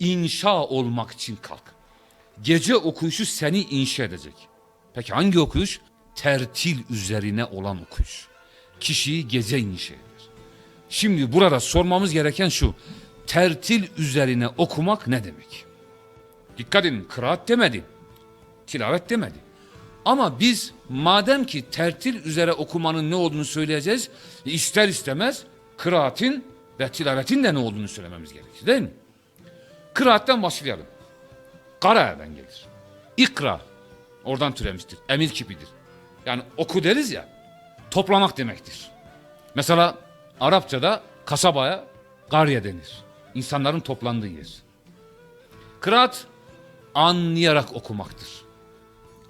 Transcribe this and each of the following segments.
inşa olmak için kalk. Gece okuyuşu seni inşa edecek. Peki hangi okuyuş? Tertil üzerine olan okuyuş. Kişiyi gece inşa eder. Şimdi burada sormamız gereken şu. Tertil üzerine okumak ne demek? Dikkat edin kıraat demedi. Tilavet demedi. Ama biz madem ki tertil üzere okumanın ne olduğunu söyleyeceğiz, ister istemez kıraatin ve tilavetin de ne olduğunu söylememiz gerekir değil mi? Kıraatten başlayalım. Kara'dan gelir. İkra oradan türemiştir. Emir kipidir. Yani oku deriz ya toplamak demektir. Mesela Arapçada kasabaya garya denir. İnsanların toplandığı yer. Kıraat anlayarak okumaktır.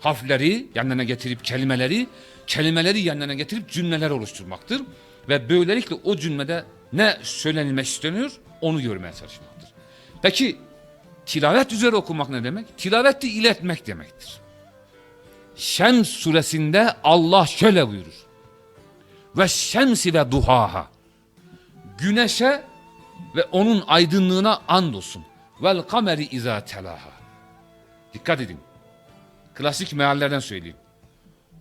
Harfleri yanlarına getirip kelimeleri, kelimeleri yanlarına getirip cümleler oluşturmaktır. Ve böylelikle o cümlede ne söylenilmek isteniyor onu görmeye çalışmaktır. Peki tilavet üzere okumak ne demek? Tilavet de iletmek demektir. Şems suresinde Allah şöyle buyurur. Ve şemsi ve duhaha. Güneşe ve onun aydınlığına andolsun. Vel kameri izâ telaha. Dikkat edin. Klasik meallerden söyleyeyim.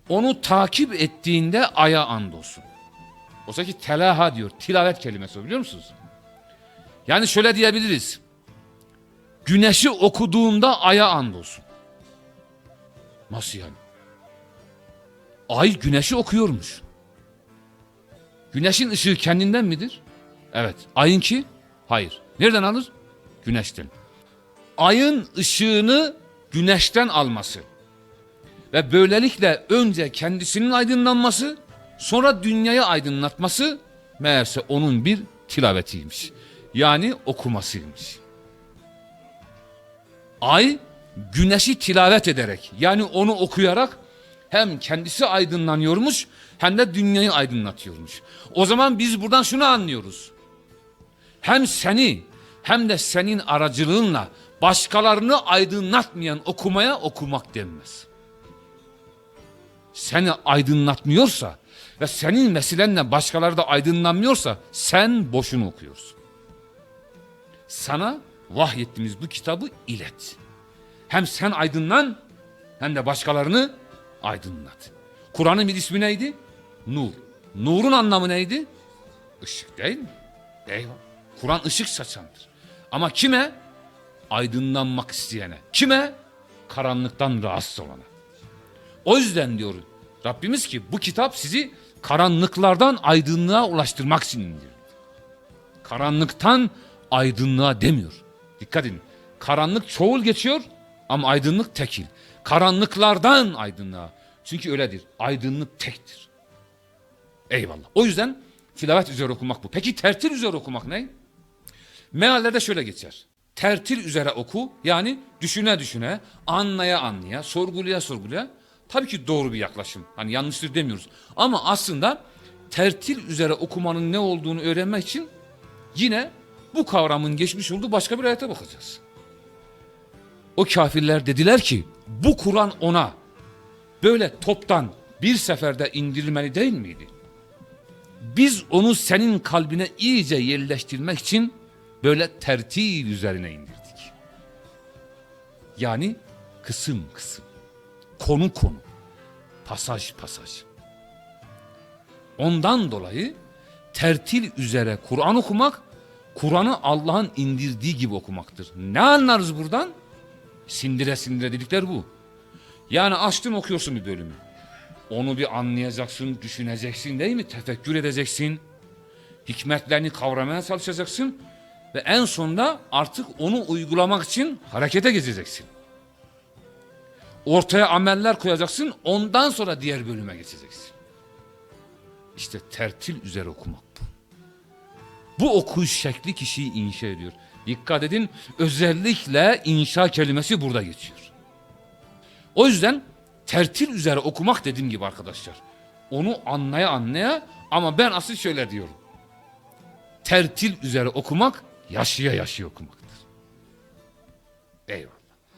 Onu takip ettiğinde aya andolsun. Oysa ki telaha diyor. Tilavet kelimesi biliyor musunuz? Yani şöyle diyebiliriz. Güneşi okuduğunda aya andolsun. Nasıl yani? Ay güneşi okuyormuş. Güneşin ışığı kendinden midir? Evet. Ayınki? Hayır. Nereden alır? Güneşten. Ayın ışığını güneşten alması ve böylelikle önce kendisinin aydınlanması sonra dünyayı aydınlatması meğerse onun bir tilavetiymiş. Yani okumasıymış. Ay güneşi tilavet ederek yani onu okuyarak hem kendisi aydınlanıyormuş hem de dünyayı aydınlatıyormuş. O zaman biz buradan şunu anlıyoruz. Hem seni hem de senin aracılığınla başkalarını aydınlatmayan okumaya okumak denmez. Seni aydınlatmıyorsa ve senin vesilenle başkaları da aydınlanmıyorsa sen boşuna okuyorsun. Sana vahyettiğimiz bu kitabı ilet. Hem sen aydınlan hem de başkalarını aydınlat. Kur'an'ın bir ismi neydi? Nur. Nurun anlamı neydi? Işık değil mi? Eyvah. Kur'an ışık saçandır. Ama kime? Aydınlanmak isteyene. Kime? Karanlıktan rahatsız olana. O yüzden diyor Rabbimiz ki bu kitap sizi karanlıklardan aydınlığa ulaştırmak için indirdi. Karanlıktan aydınlığa demiyor. Dikkat edin. Karanlık çoğul geçiyor ama aydınlık tekil. Karanlıklardan aydınlığa. Çünkü öyledir. Aydınlık tektir. Eyvallah. O yüzden tilavet üzere okumak bu. Peki tertil üzere okumak ne? Meallerde şöyle geçer. Tertil üzere oku yani düşüne düşüne, anlaya anlaya, sorgulaya sorgulaya. Tabii ki doğru bir yaklaşım. Hani yanlıştır demiyoruz. Ama aslında tertil üzere okumanın ne olduğunu öğrenmek için yine bu kavramın geçmiş olduğu başka bir ayete bakacağız. O kafirler dediler ki bu Kur'an ona böyle toptan bir seferde indirilmeli değil miydi? Biz onu senin kalbine iyice yerleştirmek için böyle tertil üzerine indirdik. Yani kısım kısım, konu konu, pasaj pasaj. Ondan dolayı tertil üzere Kur'an okumak, Kur'an'ı Allah'ın indirdiği gibi okumaktır. Ne anlarız buradan? Sindire sindire dedikler bu. Yani açtın okuyorsun bir bölümü. Onu bir anlayacaksın, düşüneceksin değil mi? Tefekkür edeceksin. Hikmetlerini kavramaya çalışacaksın. Ve en sonunda artık onu uygulamak için harekete geçeceksin. Ortaya ameller koyacaksın. Ondan sonra diğer bölüme geçeceksin. İşte tertil üzere okumak. Bu okuyuş şekli kişiyi inşa ediyor. Dikkat edin özellikle inşa kelimesi burada geçiyor. O yüzden tertil üzere okumak dediğim gibi arkadaşlar. Onu anlaya anlaya ama ben asıl şöyle diyorum. Tertil üzere okumak yaşıya yaşıya okumaktır. Eyvallah.